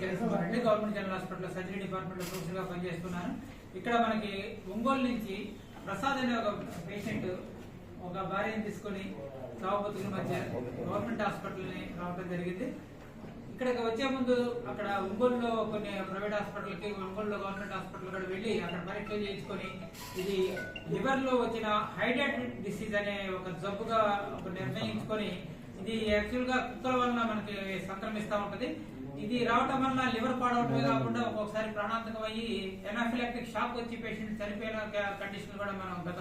Chandrasekhar government general hospital surgery డిపార్ట్మెంట్లో ప్రొఫెసర్గా పనిచేస్తున్నాను ఇక్కడ మనకి ఒంగోలు నుంచి ప్రసాద్ అనే ఒక పేషెంట్ ఒక భార్యను తీసుకొని చావుబతుల మధ్య గవర్నమెంట్ హాస్పిటల్ని రావడం జరిగింది. ఇక్కడికి వచ్చే ముందు అక్కడ ఒంగోలులో కొన్ని ప్రైవేట్ హాస్పిటల్కి ఒంగోలులో గవర్నమెంట్ హాస్పిటల్ కూడా వెళ్ళి అక్కడ పరీక్షలు చేయించుకొని ఇది లివర్లో వచ్చిన హైడ్రేట్ డిసీజ్ అనే ఒక జబ్బుగా ఒక నిర్ణయించుకొని ఇది యాక్చువల్గా కుక్కల వలన మనకి సంక్రమిస్తూ ఉంటది. ఇది రావటం వల్ల లివర్ పాడవటమే కాకుండా ఒక్కొక్కసారి ప్రాణాంతకం అయ్యి ఎనాఫిలాక్టిక్ షాక్ వచ్చి పేషెంట్ చనిపోయిన కండిషన్ కూడా మనం గత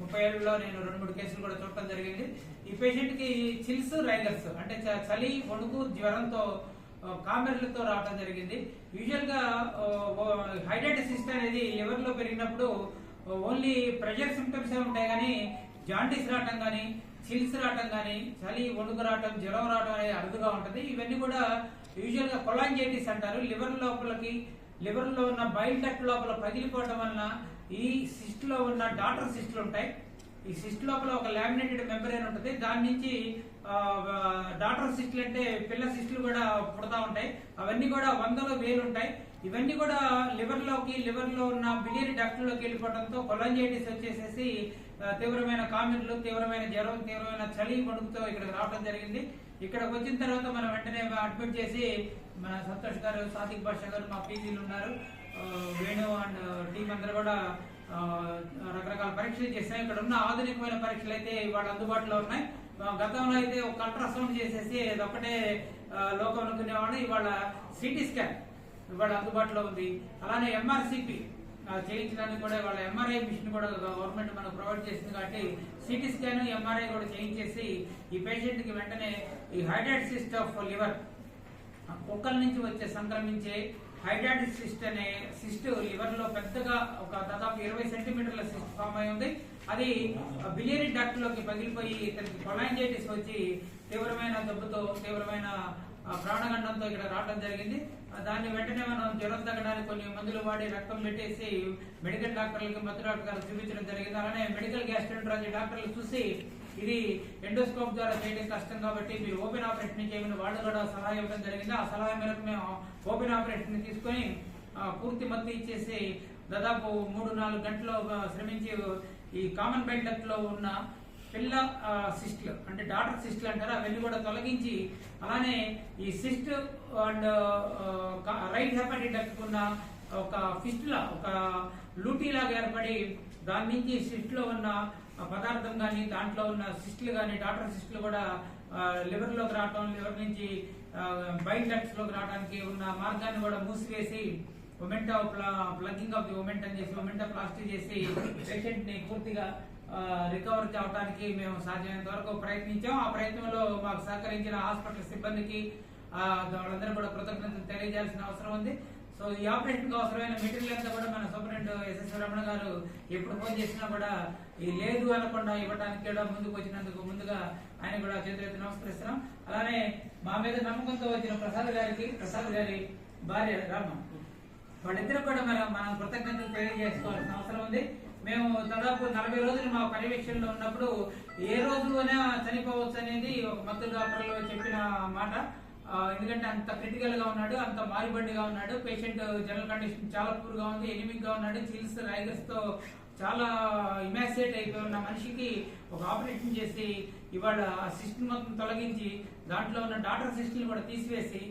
ముప్పై ఏళ్ళలో నేను రెండు మూడు కేసులు కూడా చూడటం జరిగింది. ఈ పేషెంట్కి చిల్స్ రైగర్స్ అంటే చలి వణుకు జ్వరంతో కామెర్లతో రావడం జరిగింది. యూజువల్గా హైడ్రేటసిస్ట్ అనేది లివర్లో పెరిగినప్పుడు ఓన్లీ ప్రెషర్ సిమ్టమ్స్ ఉంటాయి కానీ జాండీస్ రావటం కానీ చిల్స్ రావటం కానీ చలి వణుకు రావటం జ్వరం రావటం అనేది అరుదుగా ఉంటది. ఇవన్నీ కూడా యూజువల్గా కొలాంజైటిస్ అంటారు. లివర్ లోపలికి లివర్లో ఉన్న బైల్ డక్ట్ లోపల పగిలిపోవడం వలన ఈ సిస్ట్లో ఉన్న డాటర్ సిస్ట్లు ఉంటాయి. ఈ సిస్ట్ లోపల ఒక లామినేటెడ్ మెంబ్రేన్ ఉంటుంది. దాని నుంచి డాటర్ సిస్ట్లు అంటే పిల్ల సిస్ట్లు కూడా పుడతా ఉంటాయి. అవన్నీ కూడా వందలో వేలు ఉంటాయి. ఇవన్నీ కూడా లివర్లోకి లివర్లో ఉన్న బిలియరీ డక్ట్లోకి వెళ్ళిపోవడంతో కొలంజైటిస్ వచ్చేసేసి తీవ్రమైన కామెర్లు తీవ్రమైన జ్వరం తీవ్రమైన చలి వణుకుతో ఇక్కడికి రావడం జరిగింది. ఇక్కడికి వచ్చిన తర్వాత మనం వెంటనే అడ్మిట్ చేసి మన సంతోష్ గారు సాదిక్ బాషా గారు మా పీజీలు ఉన్నారు. వేణు అండ్ టీం అందరూ కూడా రకరకాల పరీక్షలు చేసాం ఇక్కడ ఉన్న ఆధునికమైన పరీక్షలు అయితే ఇవాళ అందుబాటులో ఉన్నాయి. గతంలో అయితే ఒక అల్ట్రాసౌండ్ చేసేసి అది ఒకటే లోకం అనుకునేవాడు ఇవాళ సిటీ స్కాన్ ఇవాళ అందుబాటులో ఉంది. అలానే ఎంఆర్సిపి చేయించడానికి కూడా వాళ్ళ ఎంఆర్ఐ మిషన్ కూడా గవర్నమెంట్ మనకు ప్రొవైడ్ చేసింది కాబట్టి సిటీ స్కాన్ ఎంఆర్ఐ కూడా చేయించేసి ఈ పేషెంట్కి వెంటనే ఈ హైడ్రాటిసిస్ట్ ఆఫ్ లివర్ కుక్కల నుంచి వచ్చే సంక్రమించే హైడ్రాటిక్ సిస్ట్ అనే సిస్ట్ లివర్లో పెద్దగా ఒక దాదాపు ఇరవై సెంటీమీటర్ల సిస్ట్ ఫామ్ అయి ఉంది. అది బిలియరీ డక్ట్లోకి పగిలిపోయి ఇతనికి కొలాంజైటిస్ వచ్చి తీవ్రమైన దెబ్బతో తీవ్రమైన ప్రాణగండంతో ఇక్కడ రావడం జరిగింది. దాన్ని వెంటనే మనం జ్వరం తగ్గడానికి కొన్ని మందులు వాడి రక్తం పెట్టేసి మెడికల్ డాక్టర్లకి మత్తు డాక్టర్ గారు చూపించడం జరిగింది. అలానే మెడికల్ గ్యాస్ట్రెంట్రాలజీ డాక్టర్లు చూసి ఇది ఎండోస్కోప్ ద్వారా చేయడం కష్టం కాబట్టి మీరు ఓపెన్ ఆపరేషన్ చేయమని వాళ్ళు కూడా సలహా ఇవ్వడం జరిగింది. ఆ సలహా మేరకు మేము ఓపెన్ ఆపరేషన్ తీసుకొని పూర్తి మత్తు ఇచ్చేసి దాదాపు మూడు నాలుగు గంటలు శ్రమించి ఈ కామన్ బెడ్ డక్ట్లో ఉన్న పిల్ల సిస్ట్లు అంటే డాటర్ సిస్ట్లు అంటారు అవన్నీ కూడా తొలగించి అలానే ఈ cyst and right hepatitis duct ఒక ఫిస్టులా ఒక లూటీ లాగా ఏర్పడి దాని నుంచి సిస్ట్లో ఉన్న పదార్థం కానీ దాంట్లో ఉన్న సిస్ట్లు కానీ డాటర్ సిస్ట్లు కూడా లివర్లోకి రావటం లివర్ నుంచి బైల్ డక్ట్స్లోకి రావడానికి ఉన్న మార్గాన్ని కూడా మూసివేసి omental plugging of the omentum అని చేసి ఒమెంటా ప్లాస్టిక్ చేసి పేషెంట్ని పూర్తిగా రికవర్ కావడానికి మేము సాధ్యమైనంత వరకు ప్రయత్నించాం. ఆ ప్రయత్నంలో మాకు సహకరించిన హాస్పిటల్ సిబ్బందికి వాళ్ళందరూ కూడా కృతజ్ఞతలు తెలియజేయాల్సిన అవసరం ఉంది. సో ఈ ఆపరేషన్కి అవసరమైన మెటీరియల్ అంతా కూడా మన సూపరింట్ ఎస్ఎస్ రమణ గారు ఎప్పుడు ఫోన్ చేసినా కూడా ఈ లేదు అనకుండా ఇవ్వడానికి కూడా ముందుకు వచ్చినందుకు ముందుగా ఆయన కూడా చేతులెత్తి నమస్కరిస్తున్నాం. అలానే మా మీద నమ్మకంతో వచ్చిన ప్రసాద్ గారికి ప్రసాద్ గారి భార్య రామ వాళ్ళిద్దరు కూడా మనం మనం కృతజ్ఞతలు తెలియజేసుకోవాల్సిన అవసరం ఉంది. మేము దాదాపు నలభై రోజులు మా పర్యవేక్షణలో ఉన్నప్పుడు ఏ రోజులోనే చనిపోవచ్చు అనేది ఒక మత్తు డాక్టర్లు చెప్పిన మాట. ఎందుకంటే అంత క్రిటికల్గా ఉన్నాడు అంత మారిబండిగా ఉన్నాడు. పేషెంట్ జనరల్ కండిషన్ చాలా పూర్గా ఉంది ఎనిమిక్గా ఉన్నాడు. చిల్స్ రైగర్స్తో చాలా ఇమాసియేట్ అయిపోయి ఉన్న మనిషికి ఒక ఆపరేషన్ చేసి ఇవాళ ఆ మొత్తం తొలగించి దాంట్లో ఉన్న డాటర్ సిస్టమ్ కూడా తీసివేసి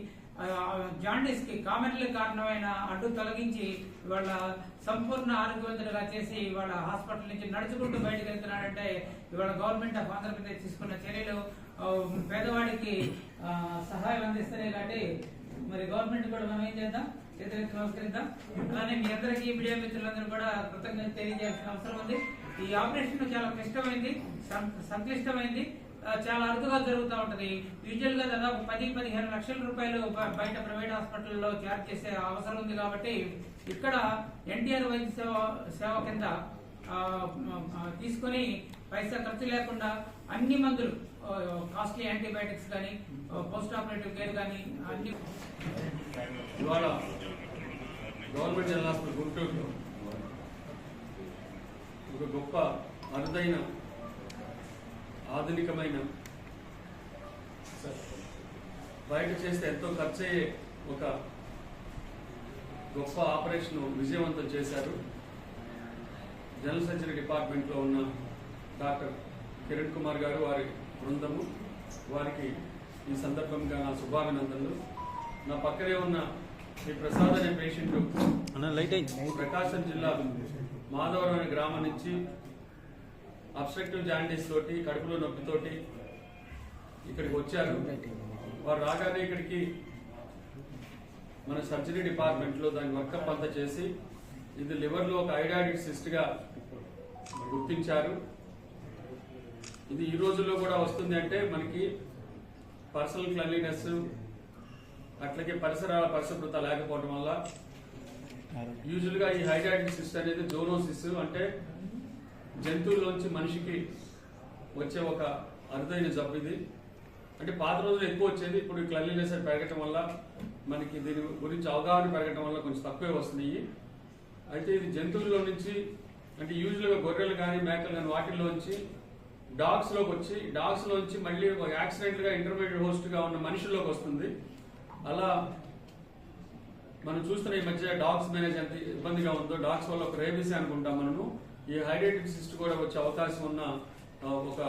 జాండీస్కి కామెర్లకు కారణమైన అడ్డు తొలగించి వాళ్ళ సంపూర్ణ ఆరోగ్యవంతులుగా చేసి వాళ్ళ హాస్పిటల్ నుంచి నడుచుకుంటూ బయటకు వెళ్తున్నాడంటే ఇవాళ గవర్నమెంట్ ఆఫ్ ఆంధ్రప్రదేశ్ తీసుకున్న చర్యలు పేదవాడికి సహాయం అందిస్తున్నాయి కాబట్టి మరి గవర్నమెంట్ కూడా మనం ఏం చేద్దాం? చేతులెత్తి నమస్కరిద్దాం. అలానే మీ అందరికీ మీడియా మిత్రులందరూ కూడా కృతజ్ఞత తెలియజేయాల్సిన అవసరం ఉంది. ఈ ఆపరేషన్ చాలా క్లిష్టమైంది సంక్లిష్టమైంది. చాలా అరుదుగా జరుగుతూ ఉంటది. యూజువల్గా దాదాపు పది పదిహేను లక్షల రూపాయలు బయట ప్రైవేట్ హాస్పిటల్లో చార్జ్ చేసే అవసరం ఉంది కాబట్టి ఇక్కడ ఎన్టీఆర్ వైద్య సేవ సేవ కింద తీసుకొని పైసా ఖర్చు లేకుండా అన్ని మందులు కాస్ట్లీ యాంటీబయాటిక్స్ కానీ పోస్ట్ ఆపరేటివ్ కేర్ కానీ అన్ని ఇవాళ గవర్నమెంట్ జనరల్ హాస్పిటల్ గుంటూరులో ఒక గొప్ప అరుదైన ఆధునికమైన బయట చేస్తే ఎంతో ఖర్చు అయ్యే ఒక గొప్ప ఆపరేషన్ విజయవంతం చేశారు. జనరల్ సర్జరీ డిపార్ట్మెంట్లో ఉన్న డాక్టర్ కిరణ్ కుమార్ గారు వారి బృందము. వారికి ఈ సందర్భంగా నా శుభాభినందనలు. నా పక్కనే ఉన్న ఈ ప్రసాద్ అనే పేషెంట్ ప్రకాశం జిల్లా మాధవరం అనే గ్రామం నుంచి అబ్స్ట్రక్టివ్ జాండీస్ తోటి కడుపులో నొప్పితోటి ఇక్కడికి వచ్చారు. వారు రాగానే ఇక్కడికి మన సర్జరీ డిపార్ట్మెంట్లో దాని వర్కప్ అంతా చేసి ఇది లివర్లో ఒక ఐడాడిక్ సిస్ట్గా గుర్తించారు. ఇది ఈ రోజుల్లో కూడా వస్తుంది అంటే మనకి పర్సనల్ క్లెన్లీనెస్ అట్లాగే పరిసరాల పరిశుభ్రత లేకపోవడం వల్ల యూజువల్గా ఈ హైడ్రాటిక్ సిస్ట్ అనేది జోనోసిస్ అంటే జంతువుల్లోంచి మనిషికి వచ్చే ఒక అరుదైన జబ్బు ఇది. అంటే పాత రోజులు ఎక్కువ వచ్చేది. ఇప్పుడు క్లర్లీనెస్ పెరగటం వల్ల మనకి దీని గురించి అవగాహన పెరగటం వల్ల కొంచెం తక్కువే వస్తున్నాయి. అయితే ఇది జంతువుల్లో నుంచి అంటే యూజువల్గా గొర్రెలు కానీ మేకలు కానీ వాటిల్లోంచి డాగ్స్లోకి వచ్చి డాగ్స్లోంచి మళ్ళీ ఒక యాక్సిడెంట్గా ఇంటర్మీడియట్ హోస్ట్గా ఉన్న మనుషుల్లోకి వస్తుంది. అలా మనం చూస్తున్న ఈ మధ్య డాగ్స్ మేనేజ్ ఎంత ఇబ్బందిగా ఉందో. డాగ్స్ వల్ల ఒక రేబీస్ అనుకుంటాం మనము. ఈ హైడ్రేటిక్ సిస్ట్ కూడా వచ్చే అవకాశం ఉన్న ఒక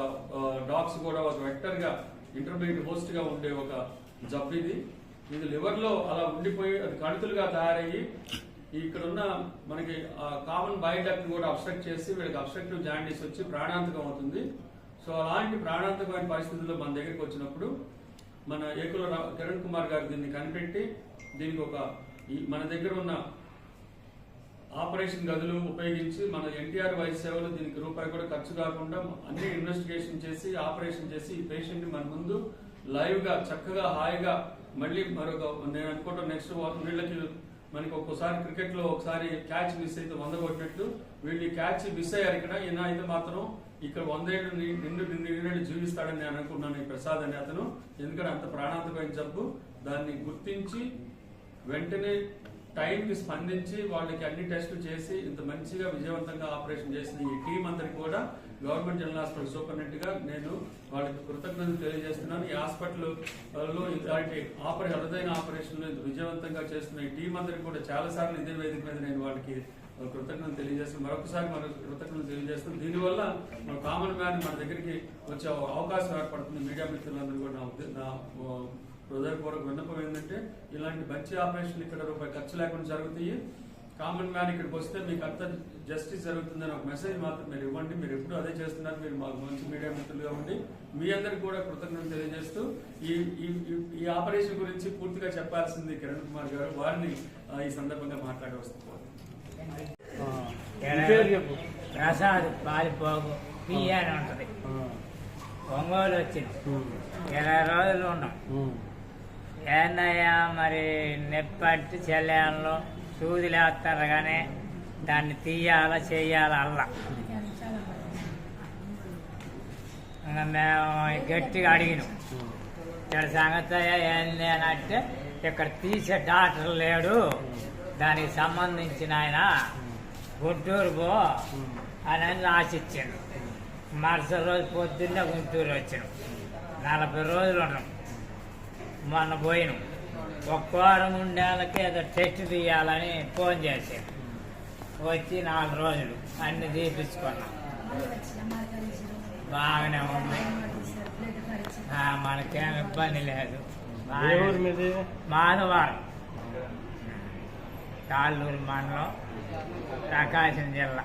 డాగ్స్ కూడా ఒక వెక్టర్గా ఇంటర్మీడియట్ హోస్ట్గా ఉండే ఒక జబ్బు ఇది. ఇది లివర్లో అలా ఉండిపోయి అది కణితులుగా తయారయ్యి ఇక్కడ ఉన్న మనకి కామన్ బయోడక్ట్ కూడా అబ్స్ట్రక్ట్ చేసి వీళ్ళకి అబ్స్ట్రక్టివ్ జాండీస్ వచ్చి ప్రాణాంతకం అవుతుంది. సో అలాంటి ప్రాణాంతకమైన పరిస్థితుల్లో మన దగ్గరికి వచ్చినప్పుడు మన ఏకుల కిరణ్ కుమార్ గారు దీన్ని కనిపెట్టి దీనికి ఒక మన దగ్గర ఉన్న ఆపరేషన్ గదులు ఉపయోగించి మన ఎన్టీఆర్ వైద్య సేవలు దీనికి రూపాయి కూడా ఖర్చు కాకుండా అన్ని ఇన్వెస్టిగేషన్ చేసి ఆపరేషన్ చేసి ఈ పేషెంట్ మన ముందు లైవ్గా చక్కగా హాయిగా మళ్ళీ మరొక నేను అనుకుంటాం నెక్స్ట్ వీళ్ళకి మనకి ఒక్కోసారి క్రికెట్లో ఒకసారి క్యాచ్ మిస్ అయితే వంద కొట్టినట్లు వీళ్ళు క్యాచ్ మిస్ అయ్యారు ఇక్కడ. ఈయన అయితే మాత్రం ఇక్కడ వంద ఏళ్ళు నిండు నిండు ఏళ్ళు జీవిస్తాడని నేను అనుకున్నాను ఈ ప్రసాద్ అనే అతను. ఎందుకంటే అంత ప్రాణాంతకమైన జబ్బు. దాన్ని గుర్తించి వెంటనే టైంకి స్పందించి వాళ్ళకి అన్ని టెస్టులు చేసి ఇంత మంచిగా విజయవంతంగా ఆపరేషన్ చేసిన ఈ టీం అందరికి కూడా గవర్నమెంట్ జనరల్ హాస్పిటల్ సూపరింటెండెంట్గా నేను వాళ్ళకి కృతజ్ఞతలు తెలియజేస్తున్నాను. ఈ హాస్పిటల్లో ఇలాంటి ఆపరేషన్ అరుదైన ఆపరేషన్ విజయవంతంగా చేస్తున్న ఈ టీం అందరికి కూడా చాలా సార్లు ఇదే వేదిక మీద నేను వాళ్ళకి కృతజ్ఞతలు తెలియజేస్తున్నాను. మరొకసారి మన కృతజ్ఞతలు తెలియజేస్తున్నాను. దీనివల్ల మన కామన్ మ్యాన్ మన దగ్గరికి వచ్చే అవకాశం ఏర్పడుతుంది. మీడియా మిత్రులందరూ కూడా నా హృదయపూర్వక విన్నపం ఏంటంటే ఇలాంటి మంచి ఆపరేషన్లు ఇక్కడ రూపాయి ఖర్చు లేకుండా జరుగుతాయి. కామన్ మ్యాన్ ఇక్కడికి వస్తే మీకు అంత జస్టిస్ జరుగుతుందని ఒక మెసేజ్ మాత్రం మీరు ఇవ్వండి. మీరు ఎప్పుడు అదే చేస్తున్నారు. మీరు మాకు మంచి మీడియా మిత్రులుగా ఉండి మీ అందరికి కూడా కృతజ్ఞతలు తెలియజేస్తూ ఈ ఈ ఆపరేషన్ గురించి పూర్తిగా చెప్పాల్సింది కిరణ్ కుమార్ గారు. వారిని ఈ సందర్భంగా మాట్లాడి వస్తున్నారు పేరు చెప్పు ప్రసాద్ పాలిపోగు పియ్య అని ఉంటుంది ఒంగోలు వచ్చింది ఇరవై రోజులు ఉన్నాం. ఏందయ్యా మరి నెప్పట్టి చెల్లెళ్ళు సూదిలేస్తారు కానీ దాన్ని తీయాల చేయాల అల్ల. మేము గట్టిగా అడిగినాం. ఇక్కడ సంగతి ఏంది అని అంటే ఇక్కడ తీసే డాక్టర్ లేడు. దానికి సంబంధించిన ఆయన గుంటూరు పో అని ఆశించాడు మరుసటి రోజు పొద్దున్నే గుంటూరు వచ్చినాం. నలభై రోజులు ఉన్నాం. మొన్న పోయినాం. ఒక్క వారం ఉండేళ్ళకి ఏదో టెస్ట్ తీయాలని ఫోన్ చేశాడు వచ్చి నాలుగు రోజులు అన్ని తీపించుకున్నాం బాగానే ఉంది మనకేం ఇబ్బంది లేదు. ఏ ఊరు మీది? మాధవారం. తాళ్ళూరు మండలం ప్రకాశం జిల్లా.